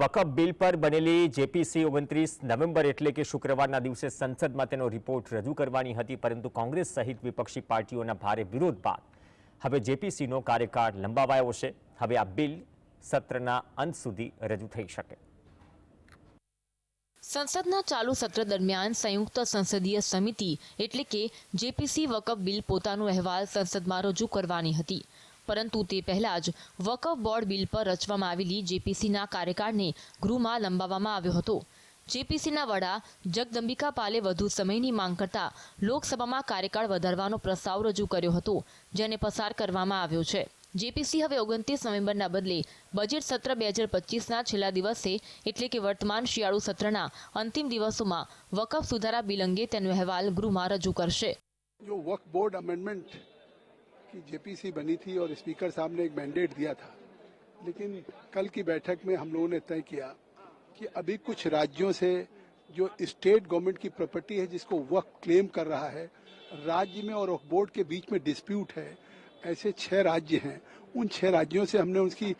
વકફ bill પર બનેલી JPC ઓગણત્રીસ નવેમ્બર એટલે કે શુક્રવારના દિવસે સંસદમાં તેનો રિપોર્ટ રજૂ કરવાની હતી, પરંતુ કોંગ્રેસ સહિત વિપક્ષી પાર્ટીઓના ભારે વિરોધ બાદ હવે જેપીસીનો કાર્યકાળ લંબાવાયો છે. હવે આ બિલ સત્રના અંત સુધી રજૂ થઈ શકે. સંસદના ચાલુ સત્ર દરમિયાન સંયુક્ત સંસદીય સમિતિ એટલે કે જેપીસી વકફ બિલ પોતાનો અહેવાલ સંસદમાં રજૂ કરવાની હતી. પરંતુ તે પહેલાં જ વકફ બોર્ડ બિલ પર રચવામાં આવેલી જેપીસીના કાર્યકાળને ગૃહમાં લંબાવવામાં આવ્યો હતો. જેપીસીના વડા જગદંબિકા પાલે વધુ સમયની માંગ કરતા લોકસભામાં કાર્યકાળ વધારવાનો પ્રસ્તાવ રજૂ કર્યો હતો, જેને પસાર કરવામાં આવ્યો છે. જેપીસી હવે ઓગણત્રીસ નવેમ્બરના બદલે બજેટ સત્ર બે હજાર પચીસના છેલ્લા દિવસે એટલે કે વર્તમાન શિયાળુ સત્રના અંતિમ દિવસોમાં વકફ સુધારા બિલ અંગે તેનો અહેવાલ ગૃહમાં રજૂ કરશે. જો વકફ બોર્ડ અમેન્ડમેન્ટ की जेपीसी बनी थी और स्पीकर साहब ने एक मैंडेट दिया था। लेकिन कल की बैठक में हम लोगों ने तय किया कि अभी कुछ राज्यों से जो स्टेट गवर्नमेंट की प्रॉपर्टी है, जिसको वक्फ क्लेम कर रहा है, राज्य में और बोर्ड के बीच में डिस्प्यूट है, ऐसे छह राज्य हैं। उन छह राज्यों से हमने उसकी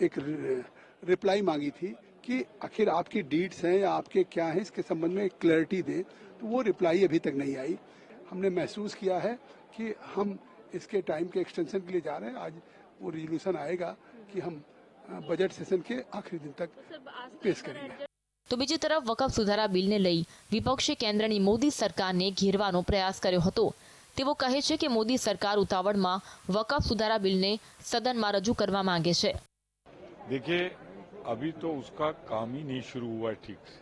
एक रिप्लाई मांगी थी कि आखिर आपकी डीड्स हैं या आपके क्या हैं, इसके संबंध में क्लैरिटी दें। तो वो रिप्लाई अभी तक नहीं आई। हमने महसूस किया है कि हम इसके टाइम के एक्सटेंशन के लिए जा रहे हैं आज वो रिजोल्यूशन आएगा कि हम अ, बजट सेशन के आखिरी दिन तक पेश करेंगे તો બીજી તરફ વકફ સુધારા બિલને લઈ વિપક્ષે કેન્દ્રની મોદી સરકારને ઘેરવાનો પ્રયાસ કર્યો હતો તેઓ કહે છે કે મોદી સરકાર ઉતાવળમાં વકફ સુધારા બિલને સદનમાં રજૂ કરવા માંગે છે देखिए अभी तो उसका काम ही नहीं शुरू हुआ है ठीक से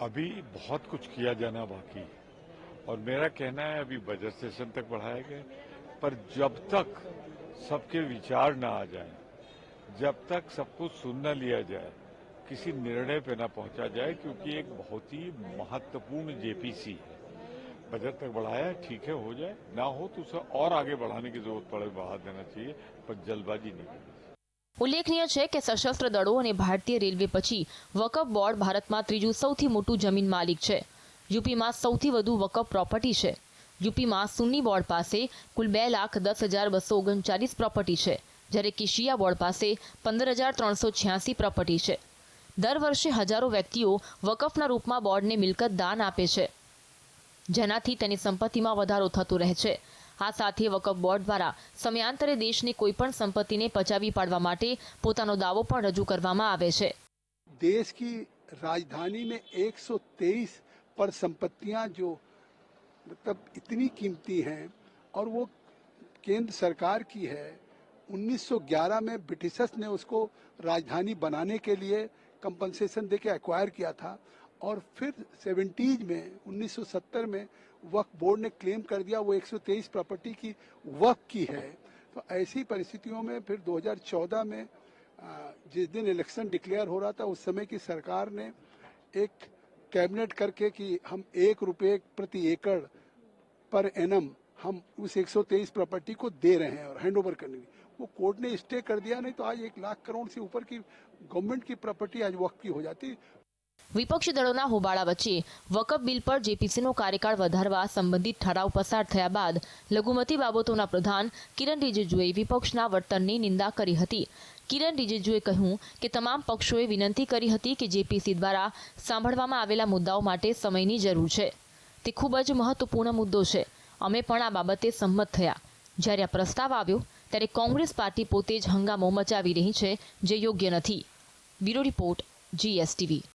अभी बहुत कुछ किया जाना बाकी है और मेरा कहना है अभी बजट सेशन तक बढ़ाया गया पर जब तक सबके विचार ना आ जाए जब तक सब कुछ सुन न लिया जाए किसी निर्णय पे ना पहुंचा जाए क्योंकि एक बहुत ही महत्वपूर्ण जेपीसी है बजट तक बढ़ाया है, ठीक है हो जाए ना हो तो उसे और आगे बढ़ाने की जरूरत पड़े बढ़ा देना चाहिए पर जल्दबाजी नहीं करनी ઉલ્લેખનીય છે કે સશસ્ત્ર દળો અને ભારતીય રેલવે પછી વકફ બોર્ડ ભારતમાં ત્રીજું સૌથી મોટું જમીન માલિક છે યુપીમાં સૌથી વધુ વકફ પ્રોપર્ટી છે. યુપીમાં સુન્ની બોર્ડ પાસે કુલ બે લાખ દસ હજાર બસો ઓગણચાલીસ પ્રોપર્ટી છે, જ્યારે કિશિયા બોર્ડ પાસે પંદર હજાર ત્રણસો છ્યાસી પ્રોપર્ટી છે. દર વર્ષે હજારો વ્યક્તિઓ વકફના રૂપમાં બોર્ડને મિલકત દાન આપે છે. જેનાથી તેની સંપત્તિમાં વધારો થતો રહે છે. આ સાથે વકફ બોર્ડ દ્વારા સમયાંતરે દેશની કોઈપણ સંપત્તિને પચાવી પાડવા માટે પોતાનો દાવો પણ રજૂ કરવામાં આવે છે. દેશ કી રાજધાની મેં એકસો તેઈસ पर संपत्तियाँ जो मतलब इतनी कीमती हैं और वो केंद्र सरकार की है 1911 में ब्रिटिशर्स ने उसको राजधानी बनाने के लिए कंपनसेशन दे के एक्वायर किया था और फिर सेवेंटीज में 1970 में वक्फ बोर्ड ने क्लेम कर दिया, वो 123 प्रॉपर्टी की वक्फ की है। तो ऐसी परिस्थितियों में फिर 2014 में जिस दिन इलेक्शन डिक्लेयर हो रहा था, उस समय की सरकार ने एक कैबिनेट करके कि हम एक रुपए प्रति एकड़ पर एनम हम उस 123 प्रॉपर्टी को दे रहे हैं और हैंडओवर करने की वो कोर्ट ने स्टे कर दिया, नहीं तो आज एक लाख करोड़ से ऊपर की गवर्नमेंट की प्रॉपर्टी आज वक्त की हो जाती। વિપક્ષી દળોના હોબાળા વચ્ચે વકફ બિલ પર જેપીસીનો કાર્યકાળ વધારવા સંબંધિત ઠરાવ પસાર થયા બાદ લઘુમતી બાબતોના પ્રધાન કિરણ રિજિજુએ વિપક્ષના વર્તનની નિંદા કરી હતી. કિરણ રિજિજુએ કહ્યું કે તમામ પક્ષોએ વિનંતી કરી હતી કે જેપીસી દ્વારા સાંભળવામાં આવેલા મુદ્દાઓ માટે સમયની જરૂર છે. તે ખૂબ જ મહત્વપૂર્ણ મુદ્દો છે. અમે પણ આ બાબતે સંમત થયા. જ્યારે આ પ્રસ્તાવ આવ્યો, ત્યારે કોંગ્રેસ પાર્ટી પોતે જ હંગામો મચાવી રહી છે, જે યોગ્ય નથી. Bureau report, GSTV.